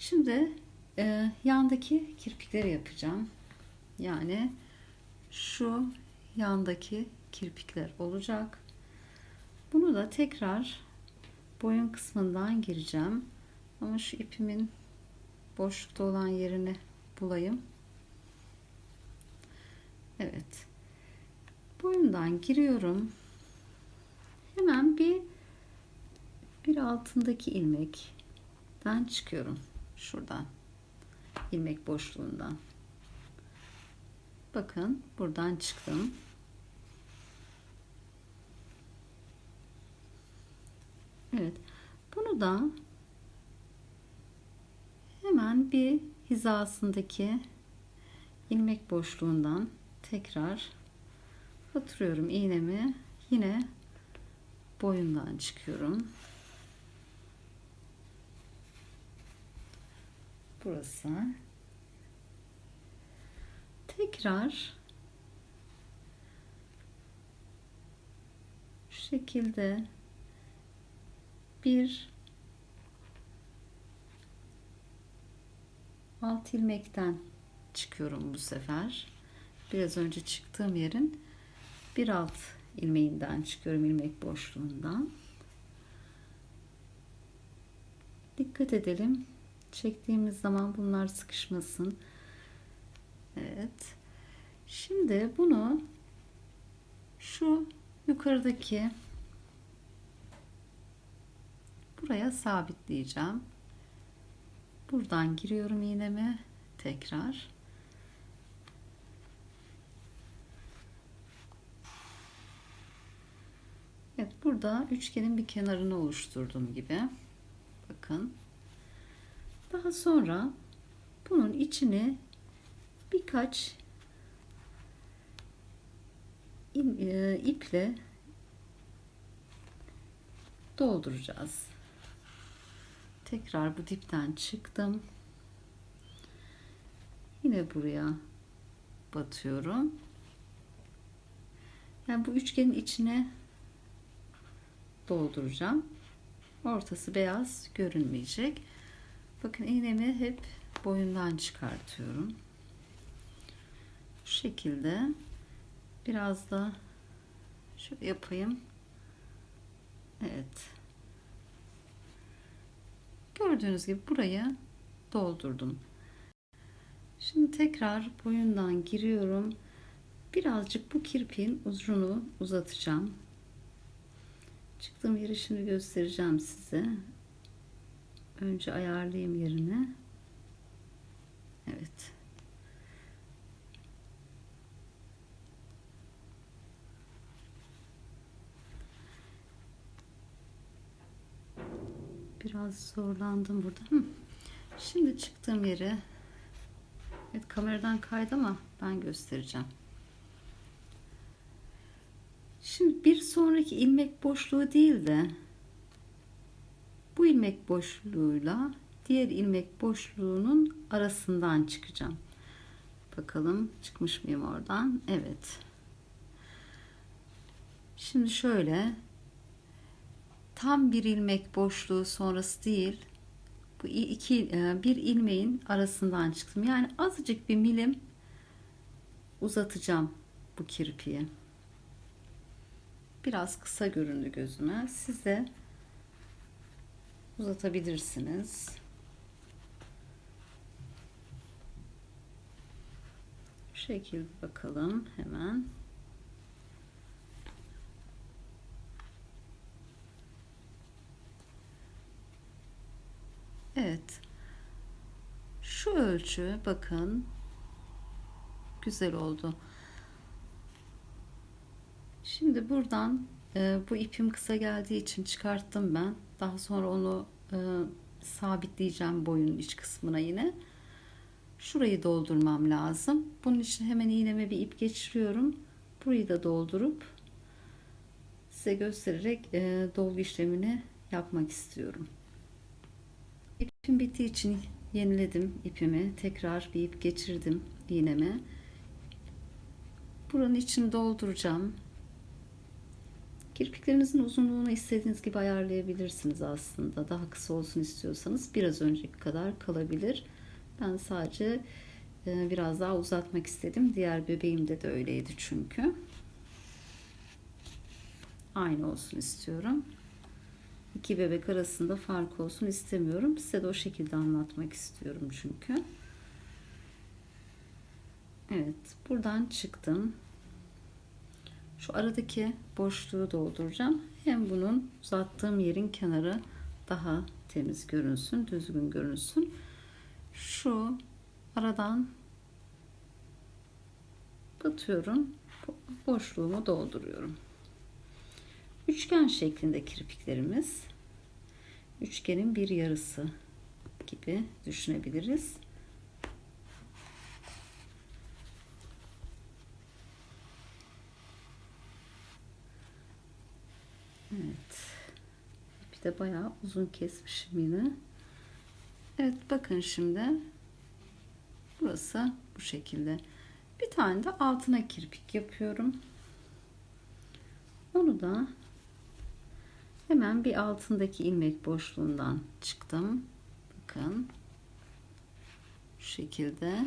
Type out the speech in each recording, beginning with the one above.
Şimdi e, yandaki kirpikleri yapacağım. Yani şu yandaki kirpikler olacak. Bunu da tekrar boyun kısmından gireceğim. Ama şu ipimin boşlukta olan yerini bulayım. Evet. Boyundan giriyorum. Hemen bir bir altındaki ilmekten çıkıyorum. Şuradan. ilmek boşluğundan. Bakın buradan çıktım. Evet. Bunu da hemen bir hizasındaki ilmek boşluğundan tekrar batırıyorum iğnemi. Yine boyundan çıkıyorum. Burası. Tekrar şu şekilde bir alt ilmekten çıkıyorum bu sefer. Biraz önce çıktığım yerin bir alt ilmeğinden çıkıyorum ilmek boşluğundan. Dikkat edelim. Çektiğimiz zaman bunlar sıkışmasın. Evet. Şimdi bunu şu yukarıdaki buraya sabitleyeceğim. Buradan giriyorum iğnemi tekrar. Evet burada üçgenin bir kenarını oluşturduğum gibi. Bakın. Daha sonra bunun içine birkaç e, iple dolduracağız. Tekrar bu dipten çıktım. Yine buraya batıyorum. Yani bu üçgenin içine dolduracağım. Ortası beyaz görünmeyecek. Bakın iğnemi hep boyundan çıkartıyorum. Bu şekilde biraz da şöyle yapayım. Evet. Gördüğünüz gibi burayı doldurdum. Şimdi tekrar boyundan giriyorum. Birazcık bu kirpiğin uzunu uzatacağım. Çıktığım yeri şimdi göstereceğim size. Önce ayarlayayım yerini. Evet. Biraz zorlandım burada. Şimdi çıktığım yere Evet kameradan kaydı ama ben göstereceğim. Şimdi bir sonraki ilmek boşluğu değil de bu ilmek boşluğuyla diğer ilmek boşluğunun arasından çıkacağım. Bakalım çıkmış mıyım oradan? Evet. Şimdi şöyle tam bir ilmek boşluğu sonrası değil bu iki bir ilmeğin arasından çıktım. Yani azıcık bir milim uzatacağım bu kirpiği. Biraz kısa göründü gözüme. Siz de uzatabilirsiniz. Bu şekilde bakalım hemen. Evet. Şu ölçü bakın güzel oldu. Şimdi buradan e, bu ipim kısa geldiği için çıkarttım ben. Daha sonra onu e, sabitleyeceğim boyun iç kısmına yine. Şurayı doldurmam lazım. Bunun için hemen iğneme bir ip geçiriyorum. Burayı da doldurup size göstererek e, dolgu işlemini yapmak istiyorum. İpim bittiği için yeniledim ipimi. Tekrar bir ip geçirdim iğneme. Buranın içini dolduracağım. Kirpiklerinizin uzunluğunu istediğiniz gibi ayarlayabilirsiniz aslında. Daha kısa olsun istiyorsanız biraz önceki kadar kalabilir. Ben sadece e, biraz daha uzatmak istedim. Diğer bebeğimde de öyleydi çünkü. Aynı olsun istiyorum. İki bebek arasında fark olsun istemiyorum. Size de o şekilde anlatmak istiyorum çünkü. Evet, buradan çıktım. Şu aradaki boşluğu dolduracağım. Hem bunun uzattığım yerin kenarı daha temiz görünsün, düzgün görünsün. Şu aradan batıyorum. Boşluğumu dolduruyorum. Üçgen şeklinde kirpiklerimiz. Üçgenin bir yarısı gibi düşünebiliriz. Evet. Bir de bayağı uzun kesmişim yine. Evet bakın şimdi. Burası bu şekilde. Bir tane de altına kirpik yapıyorum. Onu da hemen bir altındaki ilmek boşluğundan çıktım. Bakın. Şu şekilde.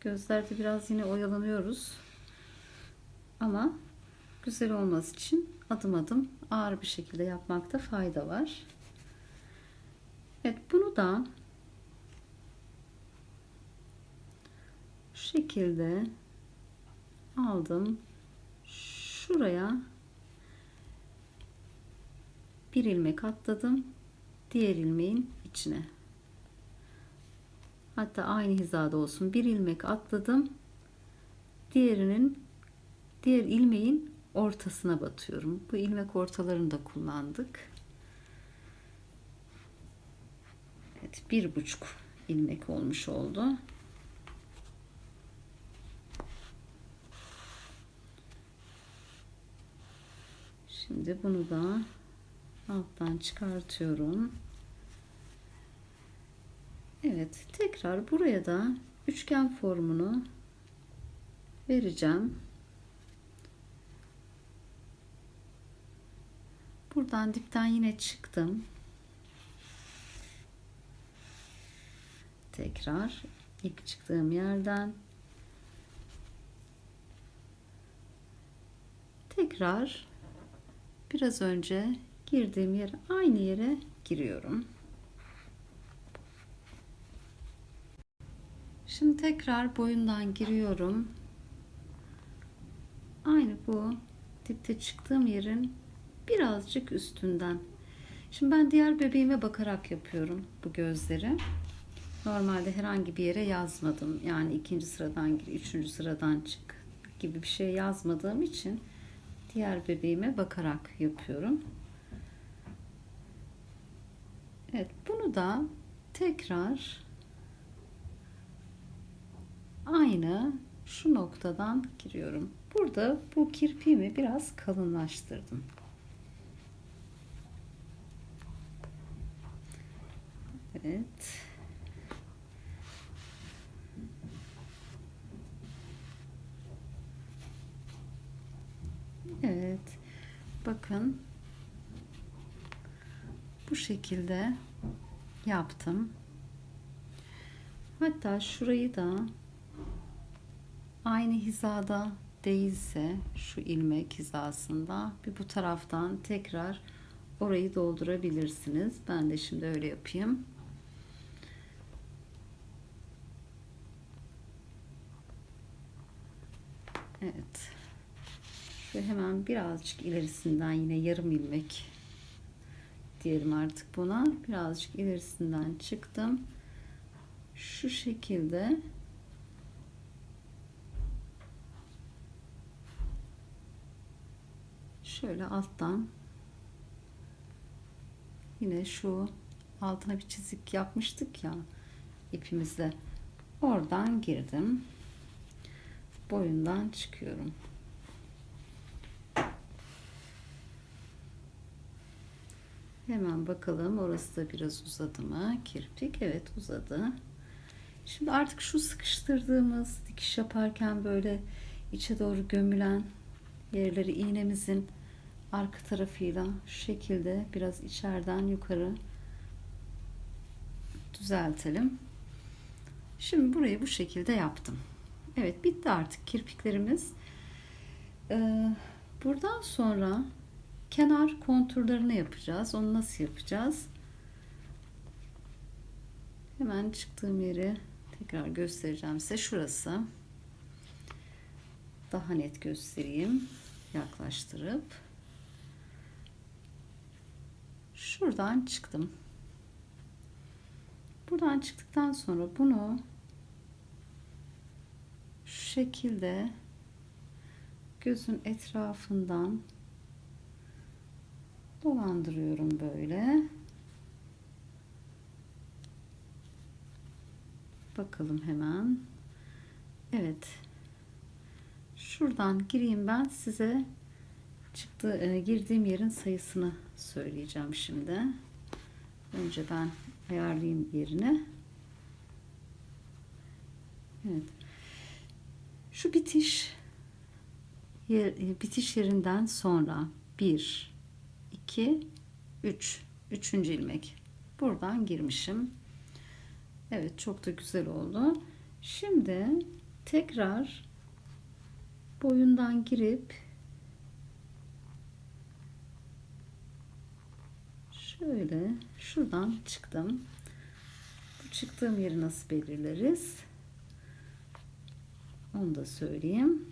Gözlerde biraz yine oyalanıyoruz. Ama güzel olması için adım adım ağır bir şekilde yapmakta fayda var. Evet bunu da şu şekilde aldım. Şuraya bir ilmek atladım. Diğer ilmeğin içine. Hatta aynı hizada olsun. Bir ilmek atladım. Diğerinin diğer ilmeğin ortasına batıyorum. Bu ilmek ortalarını da kullandık. Evet, bir buçuk ilmek olmuş oldu. Şimdi bunu da alttan çıkartıyorum. Evet, tekrar buraya da üçgen formunu vereceğim. Buradan dipten yine çıktım. Tekrar ilk çıktığım yerden tekrar biraz önce girdiğim yere aynı yere giriyorum. Şimdi tekrar boyundan giriyorum. Aynı bu dipte çıktığım yerin birazcık üstünden. Şimdi ben diğer bebeğime bakarak yapıyorum bu gözleri. Normalde herhangi bir yere yazmadım. Yani ikinci sıradan gir, üçüncü sıradan çık gibi bir şey yazmadığım için diğer bebeğime bakarak yapıyorum. Evet bunu da tekrar aynı şu noktadan giriyorum. Burada bu kirpiğimi biraz kalınlaştırdım. Evet. Evet. Bakın. Bu şekilde yaptım. Hatta şurayı da aynı hizada değilse şu ilmek hizasında bir bu taraftan tekrar orayı doldurabilirsiniz. Ben de şimdi öyle yapayım. Evet. Ve hemen birazcık ilerisinden yine yarım ilmek diyelim artık buna. Birazcık ilerisinden çıktım. Şu şekilde şöyle alttan yine şu altına bir çizik yapmıştık ya ipimizle oradan girdim boyundan çıkıyorum hemen bakalım orası da biraz uzadı mı kirpik evet uzadı şimdi artık şu sıkıştırdığımız dikiş yaparken böyle içe doğru gömülen yerleri iğnemizin arka tarafıyla şu şekilde biraz içeriden yukarı düzeltelim. Şimdi burayı bu şekilde yaptım. Evet bitti artık kirpiklerimiz. Ee, buradan sonra kenar konturlarını yapacağız. Onu nasıl yapacağız? Hemen çıktığım yeri tekrar göstereceğim size. Şurası. Daha net göstereyim. Yaklaştırıp. Şuradan çıktım. Buradan çıktıktan sonra bunu şekilde gözün etrafından dolandırıyorum böyle. Bakalım hemen. Evet. Şuradan gireyim ben size çıktı e, girdiğim yerin sayısını söyleyeceğim şimdi. Önce ben ayarlayayım yerini. Evet. Şu bitiş yer, e, bitiş yerinden sonra 1 2 3 üçüncü ilmek buradan girmişim. Evet çok da güzel oldu. Şimdi tekrar boyundan girip şöyle şuradan çıktım. Bu çıktığım yeri nasıl belirleriz? Onu da söyleyeyim.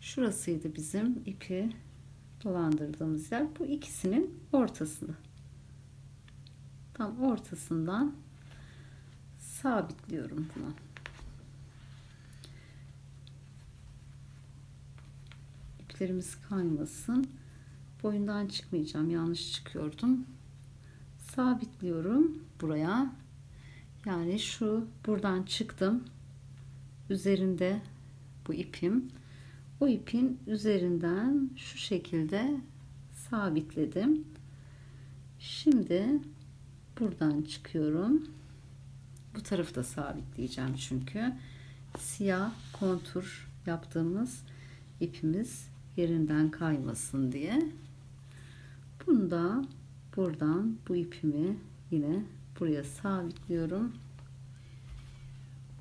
Şurasıydı bizim ipi dolandırdığımız yer. Bu ikisinin ortasında. Tam ortasından sabitliyorum bunu. İplerimiz kaymasın. Boyundan çıkmayacağım. Yanlış çıkıyordum. Sabitliyorum buraya. Yani şu buradan çıktım. Üzerinde bu ipim. O ipin üzerinden şu şekilde sabitledim. Şimdi buradan çıkıyorum. Bu tarafı da sabitleyeceğim çünkü siyah kontur yaptığımız ipimiz yerinden kaymasın diye. Bunu da buradan bu ipimi yine buraya sabitliyorum.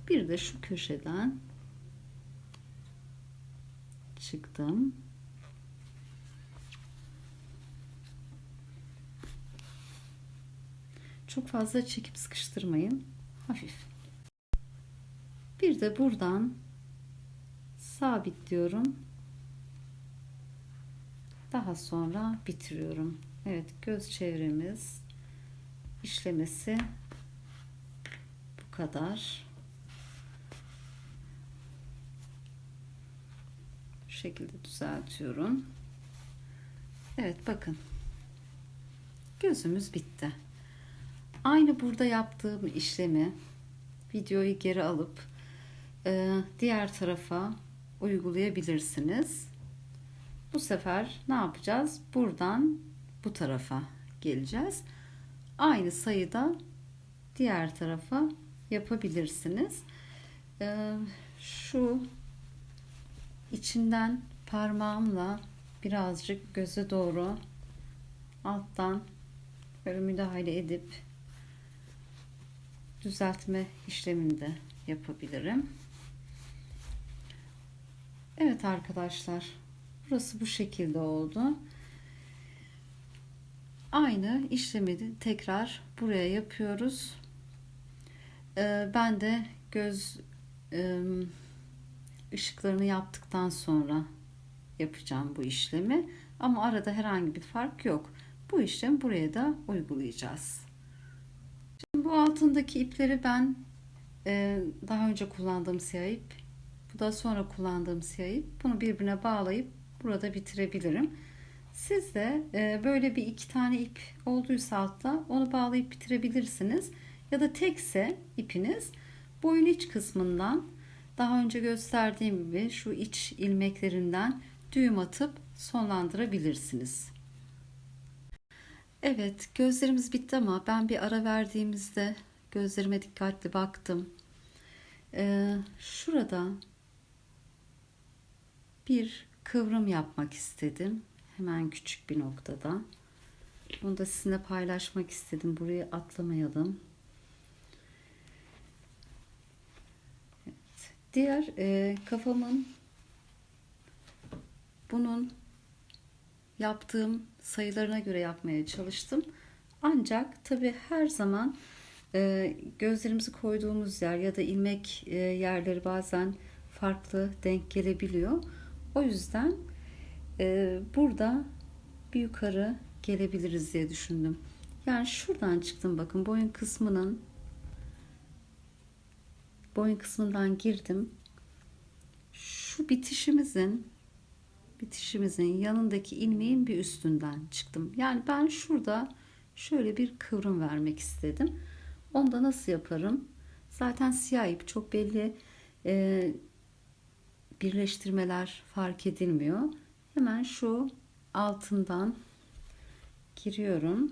Bir de şu köşeden çıktım. Çok fazla çekip sıkıştırmayın. Hafif. Bir de buradan sabitliyorum. Daha sonra bitiriyorum. Evet göz çevremiz işlemesi bu kadar. Bu şekilde düzeltiyorum. Evet bakın. Gözümüz bitti. Aynı burada yaptığım işlemi videoyu geri alıp e, diğer tarafa uygulayabilirsiniz. Bu sefer ne yapacağız? Buradan bu tarafa geleceğiz. Aynı sayıda diğer tarafa yapabilirsiniz. E, şu içinden parmağımla birazcık göze doğru alttan böyle müdahale edip düzeltme işlemini de yapabilirim. Evet arkadaşlar. Burası bu şekilde oldu. Aynı işlemi tekrar buraya yapıyoruz. Ee, ben de göz ışıklarını yaptıktan sonra yapacağım bu işlemi. Ama arada herhangi bir fark yok. Bu işlemi buraya da uygulayacağız. Şimdi bu altındaki ipleri ben e, daha önce kullandığım siyah ip, bu da sonra kullandığım siyah ip. Bunu birbirine bağlayıp burada bitirebilirim. Siz de e, böyle bir iki tane ip olduysa altta onu bağlayıp bitirebilirsiniz. Ya da tekse ipiniz boyun iç kısmından daha önce gösterdiğim gibi şu iç ilmeklerinden düğüm atıp sonlandırabilirsiniz. Evet gözlerimiz bitti ama ben bir ara verdiğimizde gözlerime dikkatli baktım. Ee, şurada bir kıvrım yapmak istedim. Hemen küçük bir noktada. Bunu da sizinle paylaşmak istedim. Burayı atlamayalım. Evet. Diğer e, kafamın bunun yaptığım sayılarına göre yapmaya çalıştım. Ancak tabi her zaman e, gözlerimizi koyduğumuz yer ya da ilmek e, yerleri bazen farklı denk gelebiliyor. O yüzden e, burada bir yukarı gelebiliriz diye düşündüm. Yani şuradan çıktım bakın boyun kısmının boyun kısmından girdim. Şu bitişimizin bitişimizin yanındaki ilmeğin bir üstünden çıktım. Yani ben şurada şöyle bir kıvrım vermek istedim. Onu da nasıl yaparım? Zaten siyah ip çok belli e, birleştirmeler fark edilmiyor. Hemen şu altından giriyorum.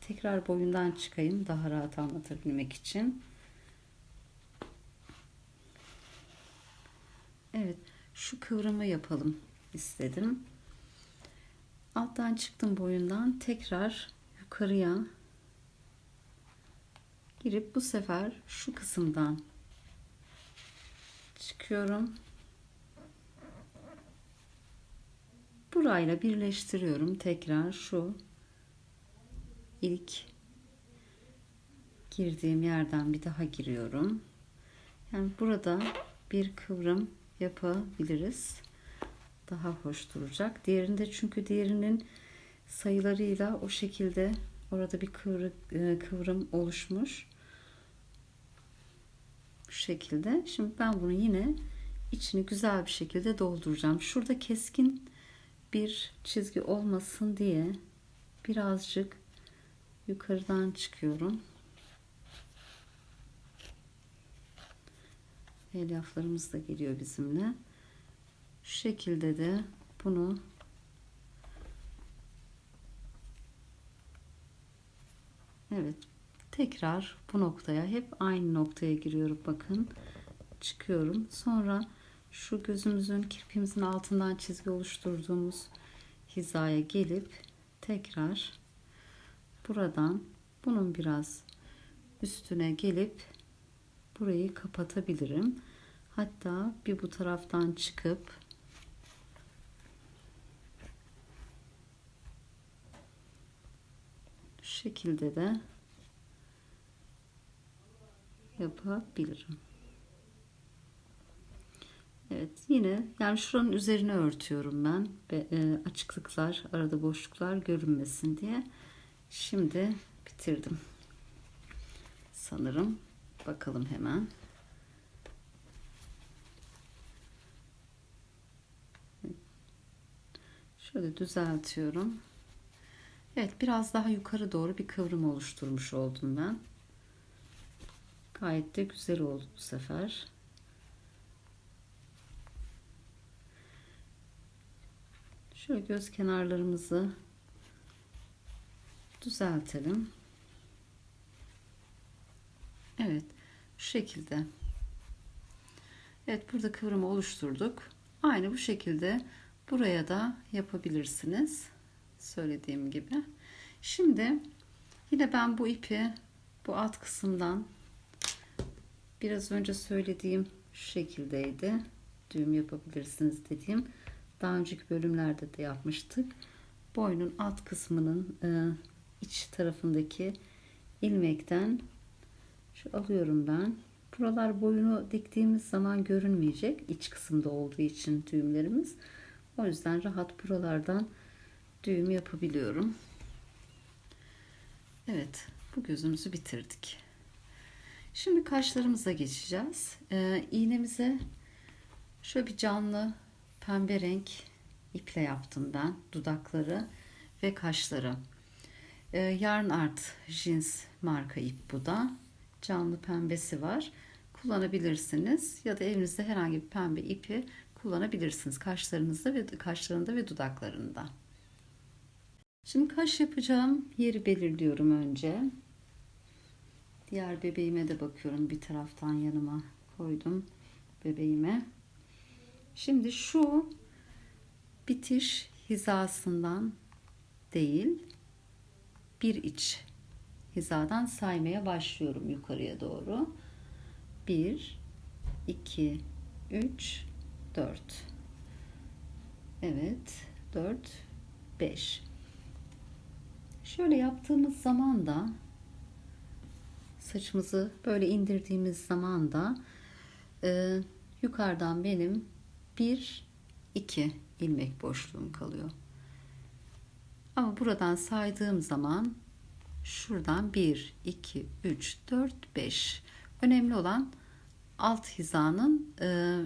Tekrar boyundan çıkayım daha rahat anlatabilmek için. Evet, şu kıvrımı yapalım istedim. Alttan çıktım boyundan tekrar yukarıya girip bu sefer şu kısımdan çıkıyorum. Burayla birleştiriyorum. Tekrar şu ilk girdiğim yerden bir daha giriyorum. Yani burada bir kıvrım yapabiliriz. Daha hoş duracak. Diğerinde çünkü diğerinin sayılarıyla o şekilde orada bir kıvrı, e, kıvrım oluşmuş. Bu şekilde. Şimdi ben bunu yine içini güzel bir şekilde dolduracağım. Şurada keskin bir çizgi olmasın diye birazcık yukarıdan çıkıyorum. Elyaflarımız da geliyor bizimle. Şu şekilde de bunu Evet. Tekrar bu noktaya hep aynı noktaya giriyorum bakın. Çıkıyorum. Sonra şu gözümüzün kirpimizin altından çizgi oluşturduğumuz hizaya gelip tekrar buradan bunun biraz üstüne gelip burayı kapatabilirim. Hatta bir bu taraftan çıkıp şu şekilde de yapabilirim. Evet yine yani şuranın üzerine örtüyorum ben ve e, açıklıklar arada boşluklar görünmesin diye. Şimdi bitirdim. Sanırım bakalım hemen. Şöyle düzeltiyorum. Evet biraz daha yukarı doğru bir kıvrım oluşturmuş oldum ben. Gayet de güzel oldu bu sefer. Şöyle göz kenarlarımızı düzeltelim. Evet, şu şekilde. Evet, burada kıvrımı oluşturduk. Aynı bu şekilde buraya da yapabilirsiniz. Söylediğim gibi. Şimdi yine ben bu ipi bu alt kısımdan biraz önce söylediğim şu şekildeydi. Düğüm yapabilirsiniz dediğim daha önceki bölümlerde de yapmıştık. Boynun alt kısmının e, iç tarafındaki ilmekten alıyorum ben. Buralar boyunu diktiğimiz zaman görünmeyecek. iç kısımda olduğu için düğümlerimiz. O yüzden rahat buralardan düğüm yapabiliyorum. Evet, bu gözümüzü bitirdik. Şimdi kaşlarımıza geçeceğiz. Ee, iğnemize şöyle bir canlı pembe renk iple yaptım ben dudakları ve kaşları. Ee, Yarn Art Jeans marka ip bu da. Canlı pembesi var. Kullanabilirsiniz ya da evinizde herhangi bir pembe ipi kullanabilirsiniz kaşlarınızda ve kaşlarında ve dudaklarında. Şimdi kaş yapacağım yeri belirliyorum önce. Diğer bebeğime de bakıyorum bir taraftan yanıma koydum bebeğime. Şimdi şu bitiş hizasından değil bir iç hizadan saymaya başlıyorum yukarıya doğru. 1 2 3 4 Evet 4 5 Şöyle yaptığımız zaman da saçımızı böyle indirdiğimiz zaman da e, yukarıdan benim 1 2 ilmek boşluğum kalıyor. Ama buradan saydığım zaman şuradan 1 2 3 4 5 önemli olan alt hizanın e,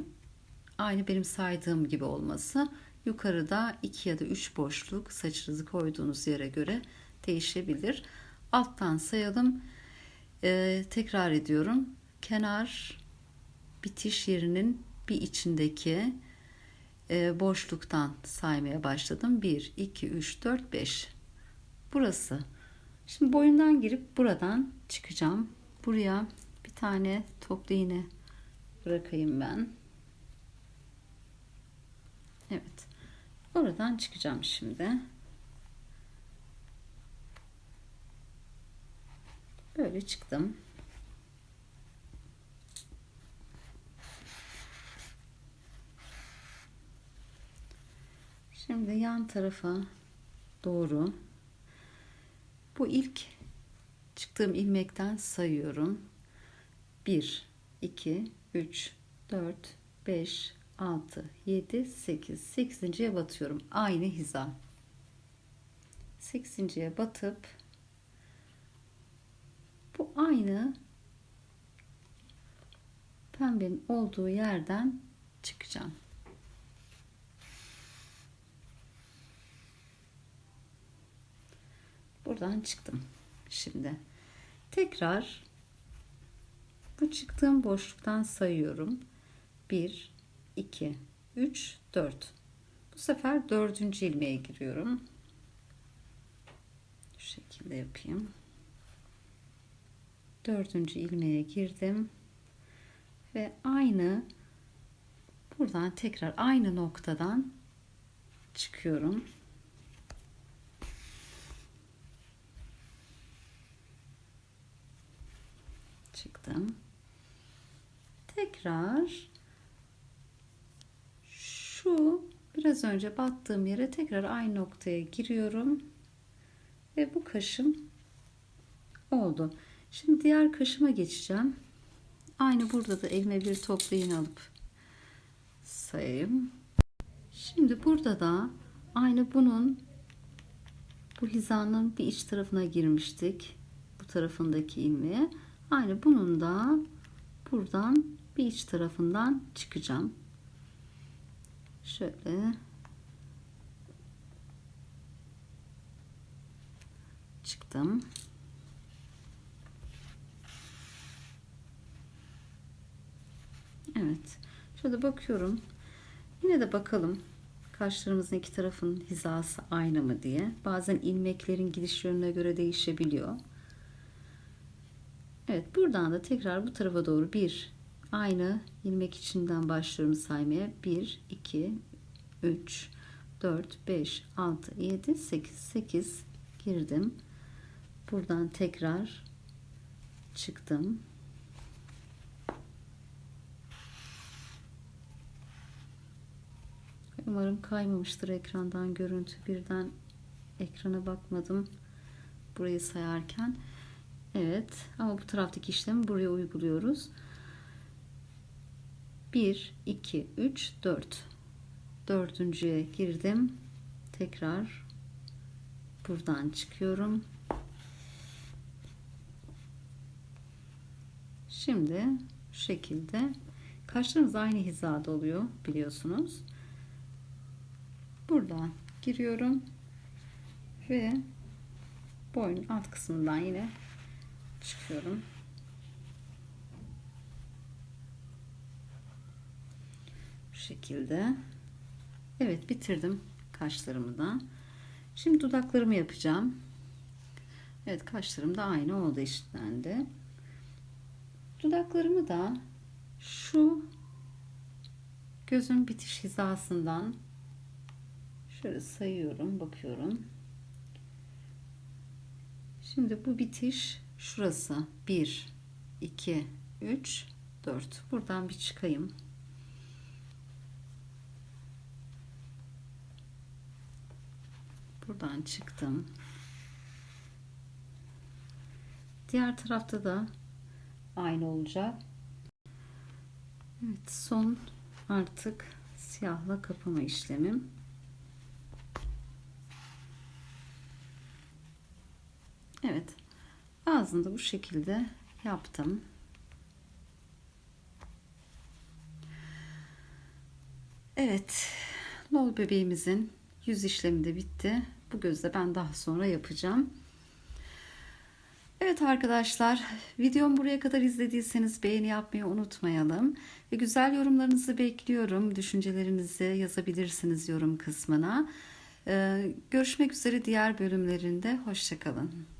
aynı benim saydığım gibi olması. Yukarıda 2 ya da 3 boşluk saçınızı koyduğunuz yere göre değişebilir. Alttan sayalım. E, tekrar ediyorum. Kenar bitiş yerinin bir içindeki e, boşluktan saymaya başladım. 1, 2, 3, 4, 5. Burası. Şimdi boyundan girip buradan çıkacağım. Buraya bir tane toplu iğne bırakayım ben. Evet. Oradan çıkacağım şimdi. Böyle çıktım. Şimdi yan tarafa doğru bu ilk çıktığım ilmekten sayıyorum. 1 2 3 4 5 6 7 8 8.ye batıyorum. Aynı hiza. 8.ye batıp bu aynı pembenin olduğu yerden çıkacağım. Buradan çıktım. Şimdi tekrar bu çıktığım boşluktan sayıyorum. 1 2 3 4 bu sefer dördüncü ilmeğe giriyorum. Şu şekilde yapayım. Dördüncü ilmeğe girdim. Ve aynı buradan tekrar aynı noktadan çıkıyorum. Çıktım. Tekrar şu biraz önce battığım yere tekrar aynı noktaya giriyorum. Ve bu kaşım oldu. Şimdi diğer kaşıma geçeceğim. Aynı burada da elime bir toplu iğne alıp sayayım. Şimdi burada da aynı bunun bu hizanın bir iç tarafına girmiştik. Bu tarafındaki ilmeğe. Aynı bunun da buradan bir iç tarafından çıkacağım. Şöyle çıktım. Evet. Şöyle bakıyorum. Yine de bakalım kaşlarımızın iki tarafın hizası aynı mı diye. Bazen ilmeklerin gidiş yönüne göre değişebiliyor. Evet buradan da tekrar bu tarafa doğru bir aynı ilmek içinden başlıyorum saymaya. 1, 2, 3, 4, 5, 6, 7, 8, 8 girdim. Buradan tekrar çıktım. Umarım kaymamıştır ekrandan görüntü. Birden ekrana bakmadım burayı sayarken. Evet ama bu taraftaki işlemi buraya uyguluyoruz. 1, 2, 3, 4. Dördüncüye girdim. Tekrar buradan çıkıyorum. Şimdi şu şekilde kaşlarımız aynı hizada oluyor biliyorsunuz. Buradan giriyorum ve boynun alt kısmından yine çıkıyorum. Bu şekilde. Evet bitirdim kaşlarımı da. Şimdi dudaklarımı yapacağım. Evet kaşlarım da aynı oldu işlendi. Dudaklarımı da şu gözün bitiş hizasından Şöyle sayıyorum, bakıyorum. Şimdi bu bitiş şurası. 1, 2, 3, 4. Buradan bir çıkayım. Buradan çıktım. Diğer tarafta da aynı olacak. Evet, son artık siyahla kapama işlemim. Evet. Ağzını da bu şekilde yaptım. Evet. Lol bebeğimizin yüz işlemi de bitti. Bu gözde ben daha sonra yapacağım. Evet arkadaşlar, videomu buraya kadar izlediyseniz beğeni yapmayı unutmayalım. Ve güzel yorumlarınızı bekliyorum. Düşüncelerinizi yazabilirsiniz yorum kısmına. Ee, görüşmek üzere diğer bölümlerinde. Hoşçakalın.